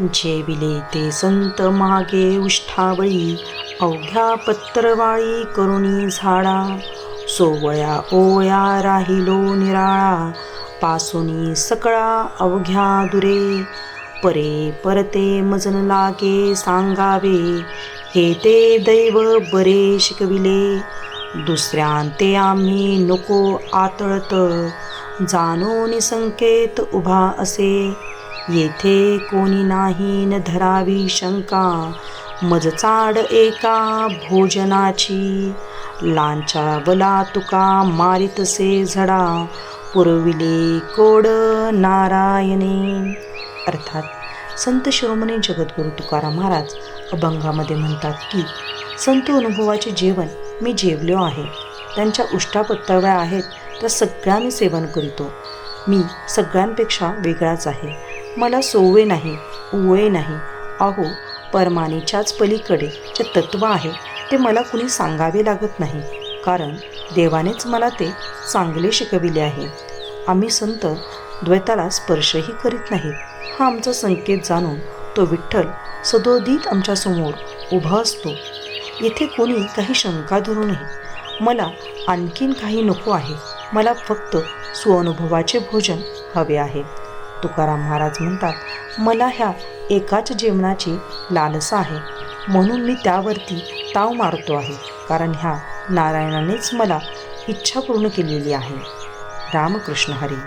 जेविले ते संत मागे उष्ठावळी अवघ्या पत्रवाळी करुणी झाडा. सोवळ्या ओया राहिलो निराळा पासुनी सकळा अवघ्या दुरे. परे परते मजन लागे सांगावे हे ते दैव बरे शिकविले. दुसऱ्यांते आम्ही नको आतळत जाणून संकेत उभा असे. येथे कोणी नाही न धरावी शंका. मज चाड एका भोजनाची. लांचा बला तुका मारितसे झडा. पुरविले कोड नारायणे. अर्थात संत शिरोमणी जगद्गुरू तुकाराम महाराज अभंगामध्ये म्हणतात की संत अनुभवाचे जेवण मी जेवलो आहे. त्यांच्या उष्टापत्तव्या आहेत त्या सगळ्या मी सेवन करीतो. मी सगळ्यांपेक्षा वेगळाच आहे. मला सोवे नाही उवळे नाही. अहो परमानेच्याच पलीकडे जे तत्त्व आहे ते मला कुणी सांगावे लागत नाही. कारण देवानेच मला ते चांगले शिकविले आहे. आम्ही संत द्वैताला स्पर्शही करीत नाहीत. हा आमचा संकेत जाणून तो विठ्ठल सदोदित आमच्यासमोर उभा असतो. येथे कोणी काही शंका धरू नये. मला आणखीन काही नको आहे. मला फक्त स्वअनुभवाचे भोजन हवे आहे. तुकाराम महाराज म्हणतात मला ह्या एकाच जेवणाची लालसा आहे. म्हणून मी त्यावरती ताव मारतो आहे. कारण ह्या नारायणानेच मला इच्छा पूर्ण केलेली आहे. रामकृष्ण हरी.